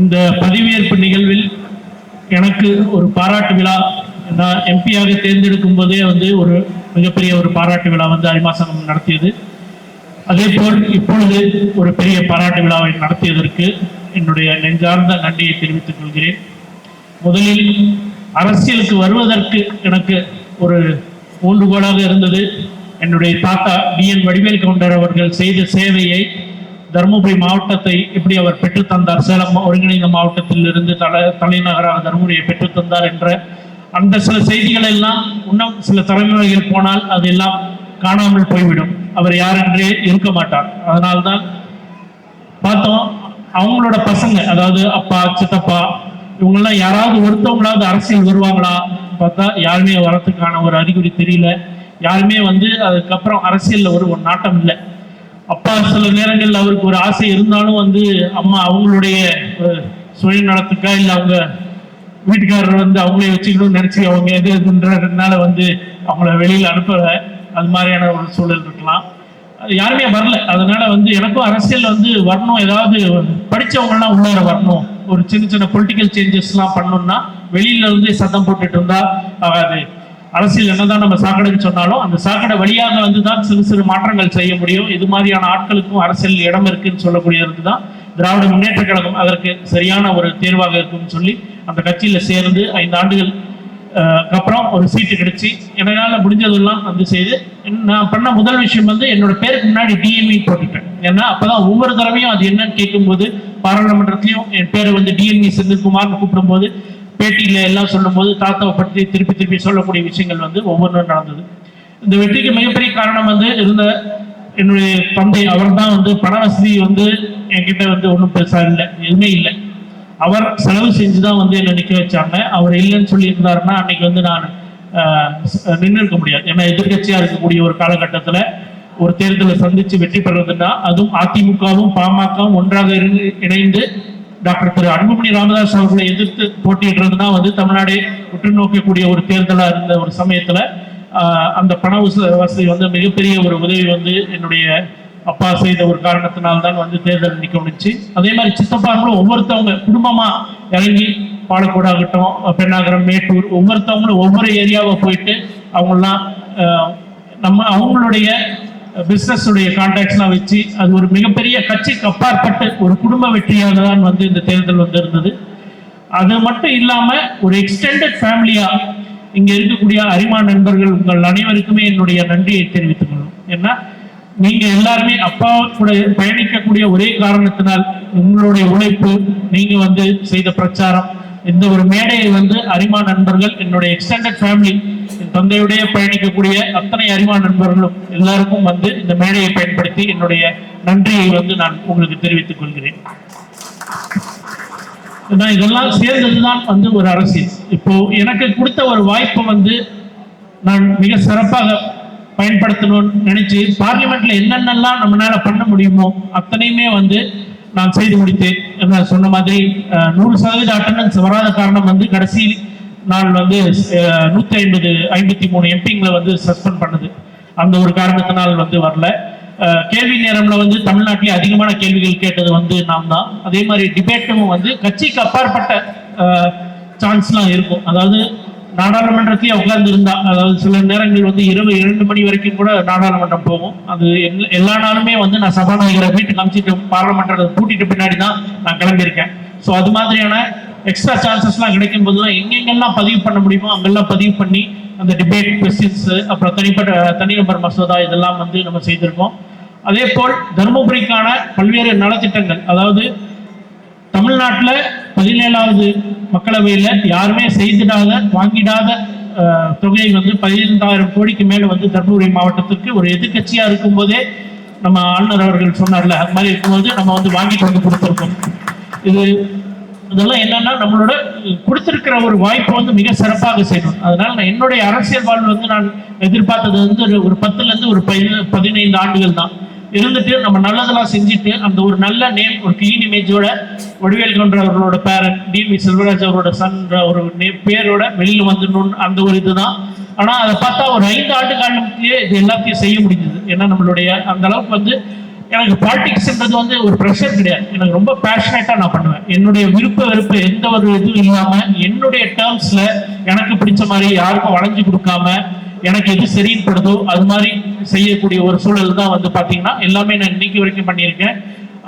இந்த பதவியேற்பு நிகழ்வில் எனக்கு ஒரு பாராட்டு விழா நான் எம்பியாக தேர்ந்தெடுக்கும் போதே வந்து ஒரு மிகப்பெரிய ஒரு பாராட்டு விழா வந்து அரிமா நடத்தியது. அதே போல் இப்பொழுது ஒரு பெரிய பாராட்டு விழாவை நடத்தியதற்கு என்னுடைய நெஞ்சார்ந்த நன்றியை தெரிவித்துக் கொள்கிறேன். முதலில் அரசியலுக்கு வருவதற்கு எனக்கு ஒரு ஊன்றுகோலாக இருந்தது. என்னுடைய தாத்தா டி என் வடிவேல் கவுண்டர் அவர்கள் செய்த சேவையை தருமபுரி மாவட்டத்தை எப்படி அவர் பெற்றுத்தந்தார் சேலம் ஒருங்கிணைந்த மாவட்டத்தில் இருந்து தலை தலைநகராக தருமபுரியை பெற்றுத்தந்தார் என்ற அந்த சில செய்திகள் எல்லாம் இன்னும் சில தலைமுறைகள் போனால் அதெல்லாம் காணாமல் போய்விடும். அவர் யார் என்றே இருக்க மாட்டார். அதனால்தான் பார்த்தோம் அவங்களோட பசங்க அதாவது அப்பா சித்தப்பா இவங்கெல்லாம் யாராவது ஒருத்தவங்களாவது அரசியல் வருவாங்களா? பார்த்தா யாருமே வரத்துக்கான ஒரு அறிகுறி தெரியல. யாருமே வந்து அதுக்கப்புறம் அரசியல்ல ஒரு ஒரு நாட்டம் இல்லை. அப்பா சில நேரங்களில் அவருக்கு ஒரு ஆசை இருந்தாலும் வந்து அம்மா அவங்களுடைய அஹ், சுயநலத்துக்கா இல்லை அவங்க வீட்டுக்காரர் வந்து அவங்களே வச்சுக்கணும்னு நினச்சி அவங்க எது இதுன்றதுனால வந்து அவங்கள வெளியில் அனுப்பலை. அது மாதிரியான ஒரு சூழல் இருக்கலாம். அது யாருமே வரல. அதனால வந்து எனக்கும் அரசியல் வந்து வரணும். ஏதாவது படிச்சவங்க உள்ளார வரணும். ஒரு சின்ன சின்ன பொலிட்டிக்கல் சேஞ்சஸ்லாம் பண்ணணும்னா வெளியில இருந்து சத்தம் போட்டுட்டு இருந்தா ஆகாது. அரசியல் என்னதான் நம்ம சாக்கடைக்கு சொன்னாலும் அந்த சாக்கடை வழியாக வந்து தான் சிறு சிறு மாற்றங்கள் செய்ய முடியும். இது மாதிரியான ஆட்களுக்கும் அரசியல் இடம் இருக்குன்னு சொல்லக்கூடியது தான் திராவிட முன்னேற்ற கழகம் அதற்கு சரியான ஒரு தேர்வாக இருக்கும்னு சொல்லி அந்த கட்சியில் சேர்ந்து ஐந்து ஆண்டுகள் அப்புறம் ஒரு சீட்டு கிடைச்சி என்னால் முடிஞ்சதெல்லாம் வந்து செய்து நான் பண்ண முதல் விஷயம் வந்து என்னோட பேருக்கு முன்னாடி டிஎம்இ போட்டுட்டேன். ஏன்னா அப்போதான் ஒவ்வொரு தடவையும் அது என்னன்னு கேட்கும்போது பாராளுமன்றத்திலையும் என் பேரை வந்து டிஎம்இ செந்தில்குமார்னு கூப்பிடும்போது பேட்டியில எல்லாம் சொல்லும்போது தாத்தாவை பற்றி திருப்பி திருப்பி சொல்லக்கூடிய விஷயங்கள் வந்து ஒவ்வொன்றும் நடந்தது. இந்த வெற்றிக்கு மிகப்பெரிய காரணம் வந்து இருந்த என்னுடைய தந்தை அவர் தான் வந்து பண வசதி வந்து என்கிட்ட வந்து ஒன்றும் பெருசா இல்லை எதுவுமே இல்லை. அவர் செலவு செஞ்சு தான் வந்து என்னை நிற்க வச்சாங்க. அவர் இல்லைன்னு சொல்லி இருந்தாருன்னா அன்னைக்கு வந்து நான் நின்று இருக்க முடியாது. ஏன்னா எதிர்கட்சியாக இருக்கக்கூடிய ஒரு காலகட்டத்தில் ஒரு தேர்தலை சந்தித்து வெற்றி பெறுறதுன்னா அதுவும் அதிமுகவும் பாமகவும் ஒன்றாக இணைந்து டாக்டர் திரு அன்புமணி ராமதாஸ் அவர்களை எதிர்த்து போட்டியிடுறதுனா வந்து தமிழ்நாடே உற்று நோக்கக்கூடிய ஒரு தேர்தலாக இருந்த ஒரு சமயத்தில் அந்த பண வசதி வந்து மிகப்பெரிய ஒரு உதவி வந்து என்னுடைய அப்பா செய்த ஒரு காரணத்தினால் தான் வந்து தேர்தல் நிக்க முடிச்சு அதே மாதிரி சித்தப்பாங்களும் ஒவ்வொருத்தவங்க குடும்பமாக இறங்கி பாலக்கோடு ஆகட்டும் பெண்ணாகரம் மேட்டூர் ஒவ்வொருத்தவங்களும் ஒவ்வொரு ஏரியாவை போயிட்டு அவங்களாம் நம்ம அவங்களுடைய பிஸ்னஸுடைய கான்டாக்ட்ஸ்லாம் வச்சு அது ஒரு மிகப்பெரிய கட்சிக்கு அப்பாற்பட்டு ஒரு குடும்ப வெற்றியாக தான் வந்து இந்த தேர்தல் வந்து இருந்தது அது மட்டும் இல்லாமல் ஒரு எக்ஸ்டெண்டட் ஃபேமிலியாக இங்கே இருக்கக்கூடிய அரிமா நண்பர்கள் உங்கள் அனைவருக்குமே என்னுடைய நன்றியை தெரிவித்துக் கொள்ளும் ஏன்னா நீங்கள் எல்லாருமே அப்பா கூட பயணிக்கக்கூடிய ஒரே காரணத்தினால் உங்களுடைய உழைப்பு நீங்கள் வந்து செய்த பிரச்சாரம் இந்த ஒரு மேடையை வந்து அரிமா நண்பர்கள் என்னுடைய எக்ஸ்டெண்டட் ஃபேமிலி தந்தையுடைய பயணிக்கக்கூடிய அத்தனை அரிமா நண்பர்களும் எல்லாருக்கும் வந்து இந்த மேடையை பயன்படுத்தி என்னுடைய நன்றியை வந்து நான் உங்களுக்கு தெரிவித்துக் கொள்கிறேன். நான் இதெல்லாம் சேர்ந்ததுதான் வந்து ஒரு அரசியல். இப்போ எனக்கு கொடுத்த ஒரு வாய்ப்பை வந்து நான் மிக சிறப்பாக பயன்படுத்தணும்னு நினைச்சு பார்லிமெண்ட்ல என்னென்னலாம் நம்மளால பண்ண முடியுமோ அத்தனையுமே வந்து நான் செய்து முடித்தேன். சொன்ன மாதிரி அஹ், நூறு சதவீத அட்டண்டன்ஸ் வராத காரணம் வந்து கடைசி நான் வந்து நூற்றி நூத்தி ஐம்பது ஐம்பத்தி மூணு எம்பிங்களை வந்து சஸ்பெண்ட் பண்ணுது. அந்த ஒரு காரணத்தினால் வந்து வரல. கேள்வி நேரம்ல வந்து தமிழ்நாட்டிலே அதிகமான கேள்விகள் கேட்டது வந்து நாம் தான் அதே மாதிரி டிபேட்டும் வந்து கட்சிக்கு அப்பாற்பட்ட சான்ஸ்லாம் இருக்கும். அதாவது நாடாளுமன்றத்திலேயே உட்கார்ந்து இருந்தா அதாவது சில நேரங்கள் வந்து இரவு இரண்டு மணி வரைக்கும் கூட நாடாளுமன்றம் போகும். அது எல்லா- எல்லா நாளுமே வந்து நான் சபாநாயகரை வீட்டுக்கு காமிச்சிட்டு பாராளுமன்றத்தை கூட்டிட்டு பின்னாடி தான் நான் கிளம்பியிருக்கேன். ஸோ அது மாதிரியான எக்ஸ்ட்ரா சான்சஸ்லாம் கிடைக்கும் போதுலாம் எங்கெங்கெல்லாம் பதிவு பண்ண முடியுமோ அங்கெல்லாம் பதிவு பண்ணி அந்த டிபேட் கொஸ்டின்ஸ் அப்புறம் தனிப்பட்ட தனிநபர் மசோதா இதெல்லாம் வந்து நம்ம செய்திருக்கோம் அதே போல் தருமபுரிக்கான பல்வேறு நலத்திட்டங்கள். அதாவது தமிழ்நாட்டில் பதினேழாவது மக்களவையில் யாருமே செய்திடாத வாங்கிடாத தொகையை தொகை வந்து பதினைந்தாயிரம் கோடிக்கு மேலே வந்து தர்மபுரி மாவட்டத்திற்கு ஒரு எதிர்க்கட்சியா இருக்கும்போதே நம்ம ஆளுநர் அவர்கள் சொன்னார்ல அது மாதிரி இருக்கும்போது நம்ம வந்து வாங்கிட்டு வந்து கொடுத்துருக்கோம். இது இதெல்லாம் என்னன்னா நம்மளோட கொடுத்திருக்கிற ஒரு வாய்ப்பை வந்து மிக சிறப்பாக செய்யணும். அதனால நான் என்னுடைய அரசியல் வாழ்வு வந்து நான் எதிர்பார்த்தது வந்து ஒரு- ஒரு பத்துல இருந்து ஒரு பதினைந்து ஆண்டுகள் தான். இருந்துட்டு நம்ம நல்லதெல்லாம் செஞ்சுட்டு அந்த ஒரு நல்ல நேம் ஒரு கிளீன் இமேஜோட வடிவேல் கவுண்டர் அவர்களோட பேரன் டிவி செல்வராஜ் அவரோட சன்ற ஒரு பேரோட வெளியில் வந்துடணும்னு அந்த ஒரு இதுதான். ஆனா அதை பார்த்தா ஒரு ஐந்து ஆண்டு காலத்திலேயே இது எல்லாத்தையும் செய்ய முடிஞ்சது. ஏன்னா நம்மளுடைய அந்த அளவுக்கு வந்து எனக்கு பாலிடிக்ஸ்ன்றது வந்து ஒரு ப்ரெஷர் கிடையாது. எனக்கு ரொம்ப பேஷனேட்டாக நான் பண்ணுவேன். என்னுடைய விருப்ப வெறுப்பு எந்த ஒரு இதுவும் இல்லாமல் என்னுடைய டேர்ம்ஸில் எனக்கு பிடிச்ச மாதிரி யாருக்கும் வளைஞ்சு கொடுக்காம எனக்கு எது சரிப்படுதோ அது மாதிரி செய்யக்கூடிய ஒரு சூழல் தான் வந்து பார்த்தீங்கன்னா எல்லாமே நான் இன்னைக்கு வரைக்கும் பண்ணியிருக்கேன்.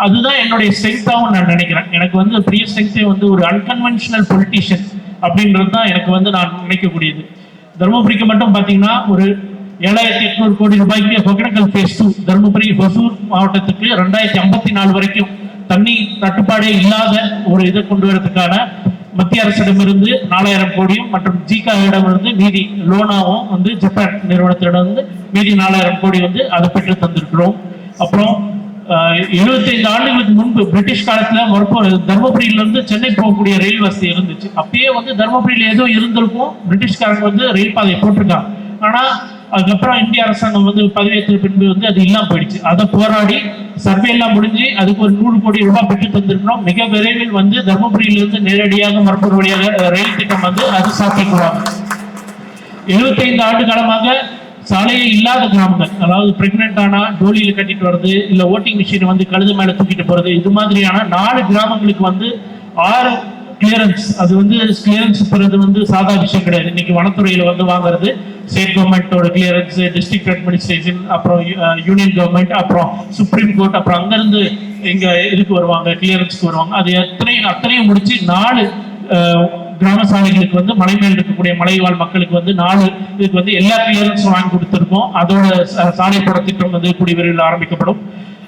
அதுதான் என்னுடைய ஸ்ட்ரென்த்தாகவும் நான் நினைக்கிறேன். எனக்கு வந்து பெரிய ஸ்ட்ரென்த்தே வந்து ஒரு அன்கன்வென்ஷனல் பொலிட்டிஷியன் அப்படின்றது தான் எனக்கு வந்து நான் நினைக்கக்கூடியது. தருமபுரிக்கு மட்டும் பார்த்தீங்கன்னா ஒரு ஏழாயிரத்தி எட்நூறு கோடி ரூபாய்க்கு ஒகேனக்கல் பேஸ் டூ தருமபுரி ஒசூர் மாவட்டத்துக்கு ரெண்டாயிரத்தி ஐம்பத்தி நாலு வரைக்கும் தண்ணி தட்டுப்பாடே இல்லாத ஒரு இதை கொண்டு வரதுக்கான மத்திய அரசிடமிருந்து நாலாயிரம் கோடியும் மற்றும் ஜிகாவிடமிருந்து மீதி லோனாவும் வந்து ஜப்பான் நிறுவனத்திடம் வந்து மீதி நாலாயிரம் கோடி வந்து அதை பெற்று தந்திருக்கிறோம். அப்புறம் எழுபத்தைந்து ஆண்டுகளுக்கு முன்பு பிரிட்டிஷ் காலத்துல மறுப்போம் சென்னை போகக்கூடிய ரயில் வசதி இருந்துச்சு. அப்பயே வந்து தருமபுரியில் ஏதோ இருந்திருக்கும். பிரிட்டிஷ்காரங்க வந்து ரயில் பாதையை போட்டிருக்காங்க. ஆனால் அதுக்கப்புறம் இந்திய அரசாங்கம் வந்து பதவியேற்ற பின்பு வந்து அது இல்லாம போயிடுச்சு. அதை போராடி சர்வே எல்லாம் முடிஞ்சு அதுக்கு ஒரு நூறு கோடி ரூபாய் பெற்று தந்திருக்கிறோம் மிக விரைவில் வந்து தர்மபுரியிலிருந்து நேரடியாக மறுப்பூர் வழியாக ரயில் திட்டம் வந்து அது சாத்தியக்கூடாது எழுபத்தைந்து ஆண்டு காலமாக சாலையே இல்லாத கிராமங்கள் அதாவது பிரெக்னென்ட் ஆனா டோலியில கட்டிட்டு வர்றது இல்ல ஓட்டிங் மிஷின் வந்து கழுது மேல தூக்கிட்டு போறது இது மாதிரியான நாலு கிராமங்களுக்கு வந்து ஆறு கிளியரன்ஸ் அது வந்து கிளியரன்ஸ் பெறது வந்து சாதா விஷயம் கிடையாது. இன்னைக்கு வனத்துறையில வந்து வாங்குறது ஸ்டேட் கவர்மெண்ட்டோட கிளியரன்ஸ் டிஸ்ட்ரிக்ட் அட்மினிஸ்ட்ரேஷன் அப்புறம் யூனியன் கவர்மெண்ட் அப்புறம் சுப்ரீம் கோர்ட் அப்புறம் அங்கிருந்து இங்கே இதுக்கு வருவாங்க கிளியரன்ஸ்க்கு வருவாங்க. அது எத்தனையும் அத்தனையும் முடிச்சு நாலு கிராம சாலைகளுக்கு வந்து மலை மேல் இருக்கக்கூடிய மலைவாழ் மக்களுக்கு வந்து நாலு இதுக்கு வந்து எல்லா கிளியரன்ஸும் வாங்கி கொடுத்துருக்கோம். அதோட ச- சாலை போட திட்டம் வந்து கூடிய விரைவில் ஆரம்பிக்கப்படும்.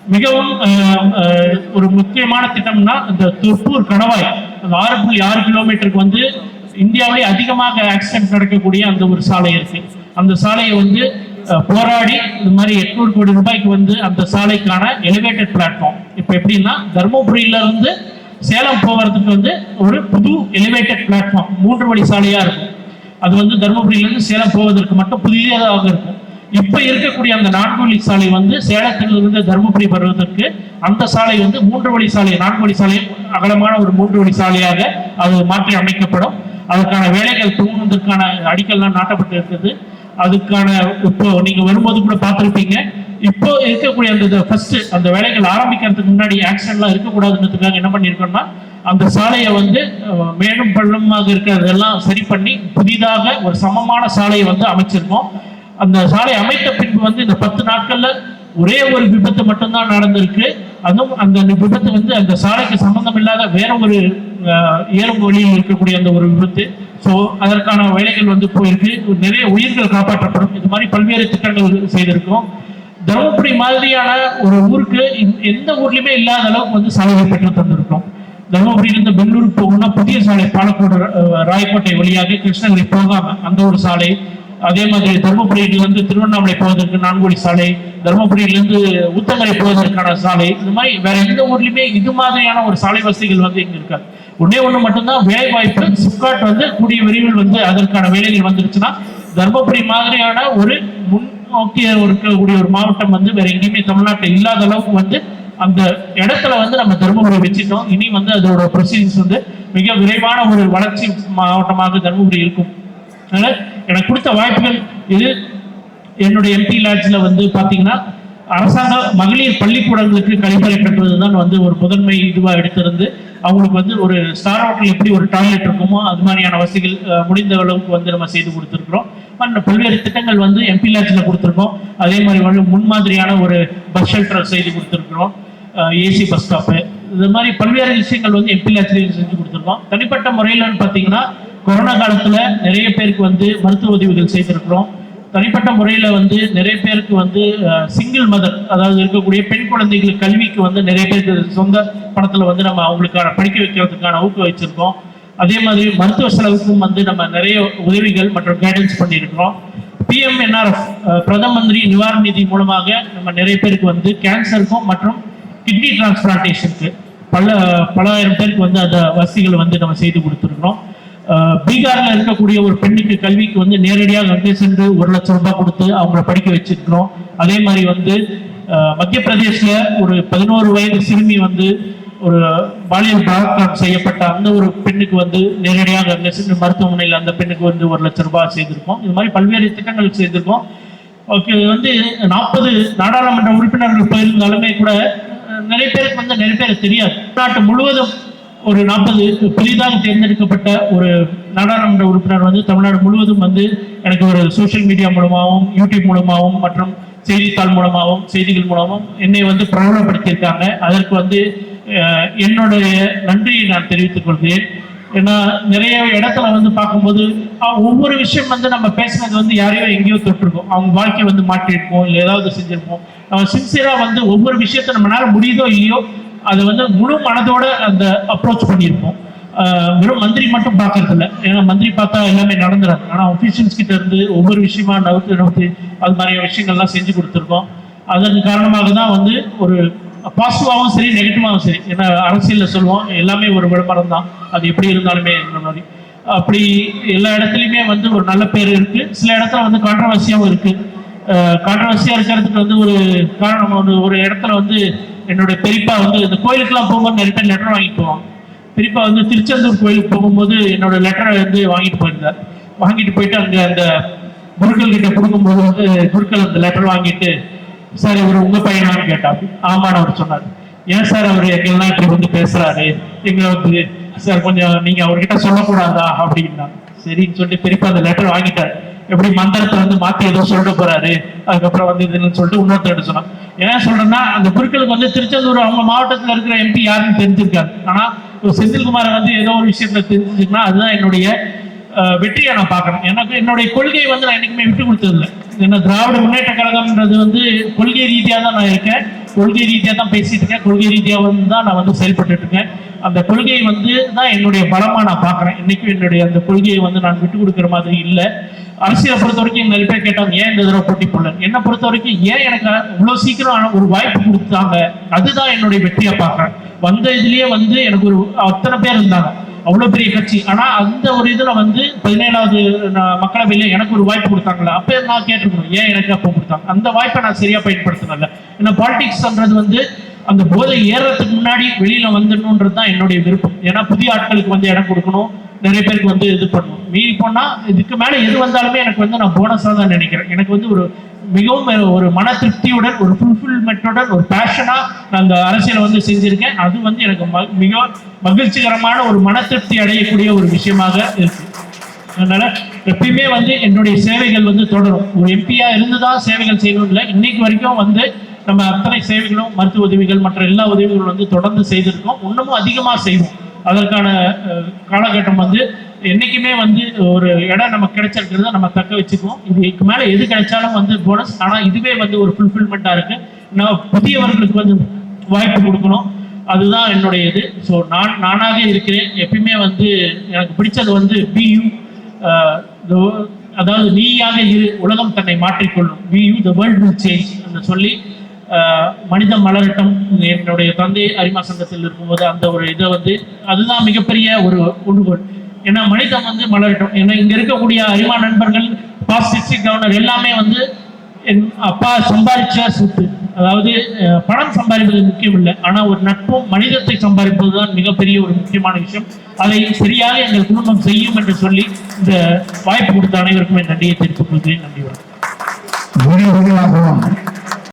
மிகவும் ஒரு முக்கியமான திட்டம்னா இந்த தொப்பூர் கணவாய். ஆறு புள்ளி ஆறு கிலோமீட்டருக்கு வந்து இந்தியாவிலே அதிகமாக ஆக்சிடென்ட் நடக்கக்கூடிய அந்த ஒரு சாலை இருக்கு. அந்த சாலையை வந்து போராடி இந்த மாதிரி எட்நூறு கோடி ரூபாய்க்கு வந்து அந்த சாலைக்கான எலிவேட்டட் பிளாட்ஃபார்ம் இப்போ எப்படின்னா தருமபுரியில இருந்து சேலம் போகிறதுக்கு வந்து ஒரு புது எலிவேட்டட் பிளாட்ஃபார்ம் மூன்று வழி சாலையாக இருக்கும். அது வந்து தருமபுரியிலேருந்து சேலம் போவதற்கு மட்டும் புதியதாக இருக்கும். இப்ப இருக்கக்கூடிய அந்த நான்கு வழி சாலை வந்து சேலத்திலிருந்து தருமபுரி வருவதற்கு அந்த சாலை வந்து மூன்று வழி சாலை நான்கு வழி சாலை அகலமான ஒரு மூன்று வழி சாலையாக அது மாற்றி அமைக்கப்படும். அதற்கான வேலைகள் தூங்குவதற்கான அடிக்கல்லாம் நாட்டப்பட்டு இருக்குது. அதுக்கான இப்போ நீங்க வரும்போது கூட பார்த்துருப்பீங்க. இப்போ இருக்கக்கூடிய அந்த ஃபர்ஸ்ட் அந்த வேலைகள் ஆரம்பிக்கிறதுக்கு முன்னாடி ஆக்சிடென்ட்லாம் இருக்கக்கூடாதுன்றதுக்காக என்ன பண்ணியிருக்கோம்னா அந்த சாலையை வந்து மேலும் பள்ளமாக இருக்கிறதெல்லாம் சரி பண்ணி புதிதாக ஒரு சமமான சாலையை வந்து அமைச்சிருக்கோம். அந்த சாலை அமைத்த பின்பு வந்து இந்த பத்து நாட்கள்ல ஒரே ஒரு விபத்து மட்டும்தான் நடந்திருக்கு. அதுவும் அந்த விபத்து வந்து அந்த சாலைக்கு சம்பந்தம் இல்லாத வேற ஒரு அஹ், ஏறும் வழியில் இருக்கக்கூடிய அந்த ஒரு விபத்து. ஸோ அதற்கான வேலைகள் வந்து போயிருக்கு. நிறைய உயிர்கள் காப்பாற்றப்படும். இது மாதிரி பல்வேறு திட்டங்கள் செய்திருக்கோம். தருமபுரி மாதிரியான ஒரு ஊருக்கு எந்த ஊர்லயுமே இல்லாத அளவுக்கு வந்து சாலைகள் பெற்று தந்திருக்கோம். தருமபுரியிலிருந்து பெங்களூருக்கு போகணும்னா புதிய சாலை பாலக்கோடு ராயக்கோட்டை வழியாக கிருஷ்ணகிரி போகாம அந்த ஒரு சாலை அதே மாதிரி தருமபுரியிலிருந்து திருவண்ணாமலை போவதற்கு நான்குடி சாலை தருமபுரியிலிருந்து ஊத்தமலை போவதற்கான சாலை இந்த மாதிரி வேற எந்த ஊர்லயுமே இது மாதிரியான ஒரு சாலை வசதிகள் வந்து இங்க இருக்காது. ஒன்னே ஒண்ணு மட்டும்தான் வேலை வாய்ப்பு சிப்காட் வந்து கூடிய விரைவில் வந்து அதற்கான வேலைகள் வந்துருச்சுன்னா தர்மபுரி மாதிரியான ஒரு முன்னோக்கிய இருக்கக்கூடிய ஒரு மாவட்டம் வந்து வேற எங்கேயுமே தமிழ்நாட்டில் இல்லாத அளவுக்கு வந்து அந்த இடத்துல வந்து நம்ம தருமபுரி வச்சுட்டோம் இனி வந்து அதோட ப்ரொசீஜர்ஸ் வந்து மிக விரைவான ஒரு வளர்ச்சி மாவட்டமாக தருமபுரி இருக்கும். அதனால் எனக்கு கொடுத்த வாய்ப்புகள் இது. என்னுடைய எம்பி லேட்ஸில் வந்து பார்த்தீங்கன்னா அரசாங்க மகளிர் பள்ளிக்கூடங்களுக்கு கழிப்பறை கட்டுவது தான் வந்து ஒரு முதன்மை இதுவாக எடுத்திருந்து அவங்களுக்கு வந்து ஒரு ஸ்டார் ஹோட்டல் எப்படி ஒரு டாய்லெட் இருக்குமோ அது மாதிரியான வசதிகள் முடிந்த அளவுக்கு வந்து நம்ம செய்து கொடுத்துருக்குறோம். மற்ற பல்வேறு திட்டங்கள் வந்து எம்பி லேட்ஸில் கொடுத்துருக்கோம். அதே மாதிரி வந்து முன்மாதிரியான ஒரு பஸ் ஷெல்டர் செய்து கொடுத்துருக்குறோம். ஏசி பஸ் ஸ்டாப்பு இது மாதிரி பல்வேறு விஷயங்கள் வந்து எம்பி லேட்ஸ்லேயும் செஞ்சு கொடுத்துருக்கோம். தனிப்பட்ட முறையிலன்னு பார்த்தீங்கன்னா கொரோனா காலத்துல நிறைய பேருக்கு வந்து மருத்துவ உதவிகள் செய்திருக்கிறோம். தனிப்பட்ட முறையில வந்து நிறைய பேருக்கு வந்து சிங்கிள் மதர் அதாவது இருக்கக்கூடிய பெண் குழந்தைகள் கல்விக்கு வந்து நிறைய பேருக்கு சொந்த பணத்துல வந்து நம்ம அவங்களுக்கான படிக்க வைக்கிறதுக்கான ஊக்க வச்சிருக்கோம். அதே மாதிரி மருத்துவ செலவுக்கும் வந்து நம்ம நிறைய உதவிகள் மற்றும் கைடன்ஸ் பண்ணியிருக்கிறோம். பிஎம்என்ஆர்எஃப் பிரதம மந்திரி நிவாரண நிதி மூலமாக நம்ம நிறைய பேருக்கு வந்து கேன்சருக்கும் மற்றும் கிட்னி டிரான்ஸ்பிளான்டேஷனுக்கு பல பல ஆயிரம் பேருக்கு வந்து அந்த வசதிகள் வந்து நம்ம செய்து கொடுத்துருக்கிறோம். பீகார்ல இருக்கக்கூடிய ஒரு பெண்ணுக்கு கல்விக்கு வந்து நேரடியாக அங்கே சென்று ஒரு லட்சம் ரூபாய் கொடுத்து அவங்கள படிக்க வச்சிருக்கிறோம். அதே மாதிரி வந்து மத்திய பிரதேசில் ஒரு பதினோரு வயது சிறுமி வந்து ஒரு பாலியல் பலாத்காரம் செய்யப்பட்ட அந்த ஒரு பெண்ணுக்கு வந்து நேரடியாக அங்கே சென்று மருத்துவமனையில் அந்த பெண்ணுக்கு வந்து ஒரு லட்சம் ரூபாய் செய்திருக்கோம் இது மாதிரி பல்வேறு திட்டங்கள் செய்திருக்கோம் ஓகே வந்து நாற்பது நாடாளுமன்ற உறுப்பினர்கள் போயிருந்தாலுமே கூட நிறைய பேருக்கு வந்து நிறைய பேர் தெரியாது. நாட்டு முழுவதும் ஒரு நாற்பது புதிதாக தேர்ந்தெடுக்கப்பட்ட ஒரு நாடாளுமன்ற உறுப்பினர் வந்து தமிழ்நாடு முழுவதும் வந்து எனக்கு ஒரு சோஷியல் மீடியா மூலமாகவும் யூடியூப் மூலமாகவும் மற்றும் செய்தித்தாள் மூலமாகவும் செய்திகள் மூலமாகவும் என்னை வந்து பிரபலப்படுத்தியிருக்காங்க அதற்கு வந்து என்னுடைய நன்றியை நான் தெரிவித்துக் கொள்கிறேன். ஏன்னா நிறைய இடத்துல வந்து பார்க்கும்போது ஒவ்வொரு விஷயம் வந்து நம்ம பேசுனது வந்து யாரையோ எங்கேயோ தொட்டிருக்கோம். அவங்க வாழ்க்கை வந்து மாற்றிருப்போம் இல்லை ஏதாவது செஞ்சிருப்போம். நம்ம சின்சியராக வந்து ஒவ்வொரு விஷயத்த நம்மளால முடியுதோ இல்லையோ அதை வந்து முழு மனதோட அந்த அப்ரோச் பண்ணியிருப்போம். வெறும் மந்திரி மட்டும் பார்க்கறது இல்லை ஏன்னா மந்திரி பார்த்தா எல்லாமே நடந்துடும் ஆனால் ஒஃபீஷியல்ஸ் கிட்ட இருந்து ஒவ்வொரு விஷயமா நவுத்து நவுத்து அது மாதிரியான விஷயங்கள்லாம் செஞ்சு கொடுத்துருக்கோம். அதன் காரணமாக தான் வந்து ஒரு பாசிட்டிவாகவும் சரி நெகட்டிவாகவும் சரி. ஏன்னா அரசியலில் சொல்லுவோம் எல்லாமே ஒரு விளம்பரம் தான். அது எப்படி இருந்தாலுமே இந்த மாதிரி. அப்படி எல்லா இடத்துலையுமே வந்து ஒரு நல்ல பேர் இருக்கு. சில இடத்துல வந்து கான்ட்ரவர்சியாகவும் இருக்கு. கான்ட்ரவர்சியாக இருக்கிறதுக்கு வந்து ஒரு காரணம் ஒரு ஒரு இடத்துல வந்து என்னோட பெரியப்பா வந்து இந்த கோயிலுக்கெல்லாம் போகும்போது நிறைய பேர் லெட்டர் வாங்கிட்டு போவாங்க. பெரியப்பா வந்து திருச்செந்தூர் கோயிலுக்கு போகும்போது என்னோட லெட்டரை வந்து வாங்கிட்டு போயிருந்தார். வாங்கிட்டு போயிட்டு அங்கே அந்த குருக்கள் கிட்ட கொடுக்கும்போது வந்து குருக்கள் அந்த லெட்டர் வாங்கிட்டு சார் இவர் உங்க பையனான்னு கேட்டா ஆமான்னு அவர் சொன்னார். ஏன் சார் அவர் எங்கெல்லாம் இப்படி வந்து பேசுறாரு? எங்களை வந்து சார் கொஞ்சம் நீங்க அவர்கிட்ட சொல்லக்கூடாதா? அப்படின்னா சரின்னு சொல்லிட்டு பெரியப்பா அந்த லெட்டர் வாங்கிட்டார். எப்படி மந்திரத்தை வந்து மாத்தி ஏதோ சொல்லிட்டு போறாரு. அதுக்கப்புறம் வந்து இதுன்னு சொல்லிட்டு இன்னொருத்தர் சொன்னான். ஏன் சொல்றேன்னா அந்த குருக்களுக்கு வந்து திருச்செந்தூர் அவங்க மாவட்டத்துல இருக்கிற எம்பி யாருன்னு தெரிஞ்சிருக்காரு ஆனா செந்தில்குமாரை வந்து ஏதோ ஒரு விஷயத்துல தெரிஞ்சுச்சுன்னா அதுதான் என்னுடைய வெற்றியை நான் பார்க்கறேன் எனக்கு என்னுடைய கொள்கையை வந்து நான் என்னைக்குமே விட்டு கொடுத்ததில்ல. ஏன்னா திராவிட முன்னேற்ற கழகம்ன்றது வந்து கொள்கை ரீதியாக தான் நான் இருக்கேன். கொள்கை ரீதியாக தான் பேசிட்டு இருக்கேன். கொள்கை ரீதியாக வந்து தான் நான் வந்து செயல்பட்டு இருக்கேன். அந்த கொள்கையை வந்து தான் என்னுடைய பலமா நான் பார்க்குறேன். இன்னைக்கும் என்னுடைய அந்த கொள்கையை வந்து நான் விட்டு கொடுக்குற மாதிரி இல்லை. அரசியலை பொறுத்த வரைக்கும் நிறைய பேர் கேட்டாங்க ஏன் இந்த தடவை போட்டி போடல? என்னை பொறுத்த வரைக்கும் ஏன் எனக்கு இவ்வளவு சீக்கிரம் ஒரு வாய்ப்பு கொடுத்தாங்க? அதுதான் என்னுடைய வெற்றியை பார்க்குறேன். வந்த இதுலயே வந்து எனக்கு ஒரு அத்தனை பேர் இருந்தாங்க. அவ்வளவு பெரிய கட்சி. ஆனா அந்த ஒரு இதுல வந்து பதினேழாவது ந- மக்களவையில எனக்கு ஒரு வாய்ப்பு கொடுத்தாங்களா அப்ப நான் கேட்டுக்கணும் ஏன் எனக்கு அப்போ கொடுத்தாங்க? அந்த வாய்ப்பை நான் சரியா பயன்படுத்தினல ஏன்னா பாலிடிக்ஸ்ன்றது வந்து அந்த போதை ஏறுறதுக்கு முன்னாடி வெளியில வந்துடணுன்றது தான் என்னுடைய விருப்பம். ஏன்னா புதிய ஆட்களுக்கு வந்து இடம் கொடுக்கணும். நிறைய பேருக்கு வந்து இது பண்ணணும். மீறி போனா இதுக்கு மேல எது வந்தாலுமே எனக்கு வந்து நான் போனஸாக தான் நினைக்கிறேன். எனக்கு வந்து ஒரு மிகவும் ஒரு மன திருப்தியுடன் ஒரு ஃபுல்ஃபில்மெண்ட்டுடன் ஒரு பேஷனாக நான் அந்த அரசியலை வந்து செஞ்சுருக்கேன். அது வந்து எனக்கு ம- மிக மகிழ்ச்சிகரமான ஒரு மன திருப்தி அடையக்கூடிய ஒரு விஷயமாக இருக்கு. அதனால எப்பயுமே வந்து என்னுடைய சேவைகள் வந்து தொடரும். ஒரு எப்படியா இருந்து தான் சேவைகள் செய்யணும் இல்லை. இன்னைக்கு வரைக்கும் வந்து நம்ம அத்தனை சேவைகளும் மருத்துவ உதவிகள் மற்ற எல்லா உதவிகளும் வந்து தொடர்ந்து செய்திருக்கோம். இன்னமும் அதிகமாக செய்வோம். அதற்கான காலகட்டம் வந்து என்றைக்குமே வந்து ஒரு இடம் நம்ம கிடைச்சிருக்கிறத நம்ம தக்க வச்சுக்குவோம். இதுக்கு மேலே எது கிடைச்சாலும் வந்து போனஸ் ஆனால் இதுவே வந்து ஒரு ஃபுல்ஃபில்மெண்ட்டாக இருக்குது நான் புதியவர்களுக்கு வந்து வாய்ப்பு கொடுக்கணும். அதுதான் என்னுடைய இது. ஸோ நான் நானாக இருக்கிறேன். எப்பயுமே வந்து எனக்கு பிடிச்சது வந்து பியூ அதாவது நீயாக இரு. உலகம் தன்னை மாற்றிக்கொள்ளும். Be you the world will change சொல்லி மனிதம் மலரட்டும் என்னுடைய தந்தை அரிமா சங்கத்தில் இருக்கும்போது அந்த ஒரு இதை வந்து அதுதான் மிகப்பெரிய ஒரு உண்டுகோள் ஏன்னா மனிதம் வந்து மலரட்டும். ஏன்னா இங்க இருக்கக்கூடிய அரிமா நண்பர்கள் பாஸ்ட் டிஸ்ட்ரிக்ட் கவர்னர் எல்லாமே வந்து என் அப்பா சம்பாதிச்ச சொத்து. அதாவது பணம் சம்பாதிப்பது முக்கியம் இல்லை ஆனா ஒரு நட்பும் மனிதத்தை சம்பாதிப்பது தான் மிகப்பெரிய ஒரு முக்கியமான விஷயம். அதை சரியாக எங்கள் குடும்பம் செய்யும் என்று சொல்லி இந்த வாய்ப்பு கொடுத்த அனைவருக்கும் என் நன்றியை தெரிவித்துக் கொள்கிறேன். நன்றி வணக்கம்.